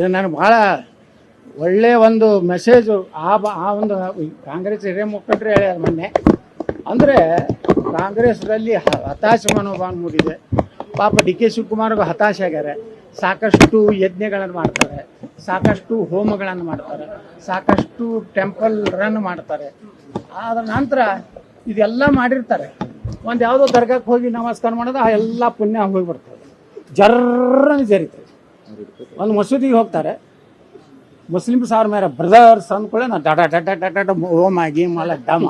ಇದು ನನಗೆ ಭಾಳ ಒಳ್ಳೆಯ ಒಂದು ಮೆಸೇಜು ಆ ಬ ಆ ಒಂದು ಕಾಂಗ್ರೆಸ್ ಹಿರಿಯ ಮುಖಂಡರು ಹೇಳ್ಯಾರ ಮೊನ್ನೆ. ಅಂದರೆ ಕಾಂಗ್ರೆಸ್ದಲ್ಲಿ ಹ- ಹತಾಶ ಮನೋಭಾವ ಮೂಡಿದೆ. ಪಾಪ ಡಿ ಕೆ ಶಿವಕುಮಾರ್ಗೂ ಹತಾಶೆ ಆಗ್ಯಾರೆ. ಸಾಕಷ್ಟು ಯಜ್ಞಗಳನ್ನು ಮಾಡ್ತಾರೆ. ಸಾಕಷ್ಟು ಹೋಮಗಳನ್ನು ಮಾಡ್ತಾರೆ. ಸಾಕಷ್ಟು ಟೆಂಪಲ್ ರನ್ ಮಾಡ್ತಾರೆ. ಆದ ನಂತರ ಇದೆಲ್ಲ ಮಾಡಿರ್ತಾರೆ. ಒಂದು ಯಾವುದೋ ದರ್ಗಾಕ್ಕೆ ಹೋಗಿ ನಮಸ್ಕಾರ ಮಾಡೋದು, ಆ ಎಲ್ಲ ಪುಣ್ಯ ಹೋಗಿಬಿಡ್ತದೆ. ಜರ್ರನ್ನು ಜರಿತದೆ. ಒಂದು ಮಸೂದಿಗೆ ಹೋಗ್ತಾರೆ. ಮುಸ್ಲಿಮ್ಸ್ ಸಾರ್ ಮೇಲೆ ಬ್ರದರ್ಸ್ ಅಂದ್ಕೊಳ್ಳೆ ನಾ ಡಾಟಾ ಡಾಟಾ ಡಾಟಾ ಡಡ ಓಮ್ ಆಗಿ ಮಲ ಡಮ್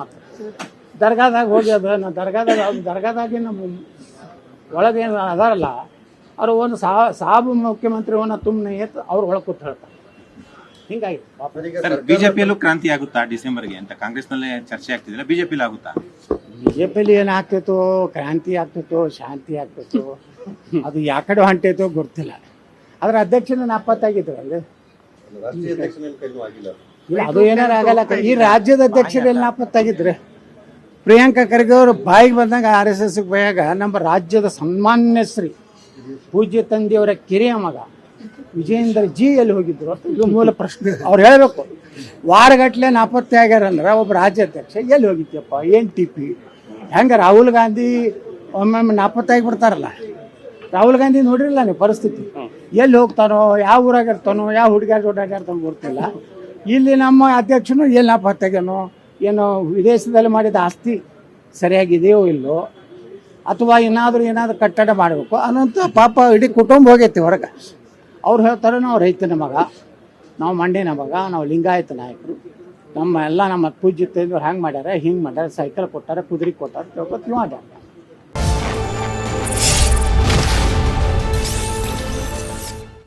ದರ್ಗಾದಾಗ ಹೋಗಿ ಅದು ನಾ ದರ್ಗಾದಾಗ ಅದು ದರ್ಗಾದಾಗಿ ನಮ್ಮ ಒಳಗೆ ಏನು ಅದಾರಲ್ಲ ಅವ್ರು ಒಂದು ಸಾ ಸಾಬು ಮುಖ್ಯಮಂತ್ರಿ ಅವನ್ನ ತುಮ್ಮನೆ ಎತ್ತು ಅವ್ರು ಒಳಗೆ ಕೂತ್ ಹೇಳ್ತಾರೆ. ಹಿಂಗಾಗಿ. ಬಿಜೆಪಿಯಲ್ಲೂ ಕ್ರಾಂತಿ ಆಗುತ್ತಾ ಡಿಸೆಂಬರ್ಗೆ ಅಂತ? ಕಾಂಗ್ರೆಸ್ನಲ್ಲೇ ಚರ್ಚೆ ಆಗ್ತಿದಿಲ್ಲ ಬಿಜೆಪಿಲಿ ಆಗುತ್ತಾ? ಬಿ ಜೆ ಪಿಲಿ ಏನು ಆಗ್ತಿತ್ತು? ಕ್ರಾಂತಿ ಆಗ್ತಿತ್ತು ಶಾಂತಿ ಆಗ್ತಿತ್ತು. ಅದು ಯಾಕಡೆ ಹೊಂಟೈತೋ ಗೊತ್ತಿಲ್ಲ. ಅದ್ರ? ಅಧ್ಯಕ್ಷನ ನಾಪತ್ತಾಗಿದ್ರು ಅಲ್ಲಿ ಇಲ್ಲ ಅದು ಏನಾರ ಆಗಲ್ಲ ಈ ರಾಜ್ಯದ ಅಧ್ಯಕ್ಷರು ಎಲ್ಲಿ ನಾಪತ್ತಾಗಿದ್ರೆ ಪ್ರಿಯಾಂಕಾ ಖರ್ಗೆ ಅವರು ಬಾಯಿಗೆ ಬಂದಾಗ ಆರ್ ಎಸ್ ಎಸ್ ಬಾಯಾಗ ನಮ್ಮ ರಾಜ್ಯದ ಸನ್ಮಾನ್ಯ ಶ್ರೀ ಪೂಜ್ಯ ತಂದೆಯವರ ಕಿರಿಯ ಮಗ ವಿಜಯೇಂದ್ರ ಜಿ ಎಲ್ಲಿ ಹೋಗಿದ್ರು ಅಂತ ಇದು ಮೂಲ ಪ್ರಶ್ನೆ. ಅವ್ರು ಹೇಳಬೇಕು. ವಾರಗಟ್ಲೆ ನಾಪತ್ತೆ ಆಗ್ಯಾರಂದ್ರೆ ಒಬ್ಬ ರಾಜ್ಯಾಧ್ಯಕ್ಷ ಎಲ್ಲಿ ಹೋಗಿದ್ಯಪ್ಪ? ಏನು ಟಿ ಪಿ. ಹೆಂಗೆ ರಾಹುಲ್ ಗಾಂಧಿ ಒಮ್ಮೊಮ್ಮೆ ನಾಪತ್ತಾಗಿ ಬಿಡ್ತಾರಲ್ಲ? ರಾಹುಲ್ ಗಾಂಧಿ ನೋಡಿರಲ್ಲ ನೀವು ಪರಿಸ್ಥಿತಿ? ಎಲ್ಲಿ ಹೋಗ್ತಾನೋ, ಯಾವ ಊರಾಗ ಇರ್ತಾನೋ, ಯಾವ ಹುಡುಗ ಜೋಡಾಗ ಇರ್ತಾನೋ ಗೊತ್ತಿಲ್ಲ. ಇಲ್ಲಿ ನಮ್ಮ ಅಧ್ಯಕ್ಷನು ಎಲ್ಲಿ ಪತ್ತೆಗೇನೋ ಏನೋ ವಿದೇಶದಲ್ಲಿ ಮಾಡಿದ ಆಸ್ತಿ ಸರಿಯಾಗಿದೆಯೋ ಇಲ್ಲೋ, ಅಥವಾ ಏನಾದರೂ ಏನಾದರೂ ಕಟ್ಟಡ ಮಾಡಬೇಕು ಅನ್ನೋಂಥ ಪಾಪ ಇಡೀ ಕುಟುಂಬ ಹೋಗೈತಿ ಹೊರಗೆ. ಅವ್ರು ಹೇಳ್ತಾರೆ, ನಾವು ರೈತನ ಮಗ, ನಾವು ಮಂಡಿನ ಮಗ, ನಾವು ಲಿಂಗಾಯತ ನಾಯಕರು. ನಮ್ಮ ಎಲ್ಲ ನಮ್ಮ ಪೂಜ್ಯ ಇದ್ದವ್ರು ಹ್ಯಾಂಗೆ ಮಾಡ್ಯಾರ, ಹಿಂಗೆ ಮಾಡ್ಯಾರ, ಸೈಕಲ್ ಕೊಟ್ಟಾರ, ಕುದುರೆ ಕೊಟ್ಟಾರ ತಿಳ್ಕೊತೀವಿ ಮಾಡ್ಯಾರ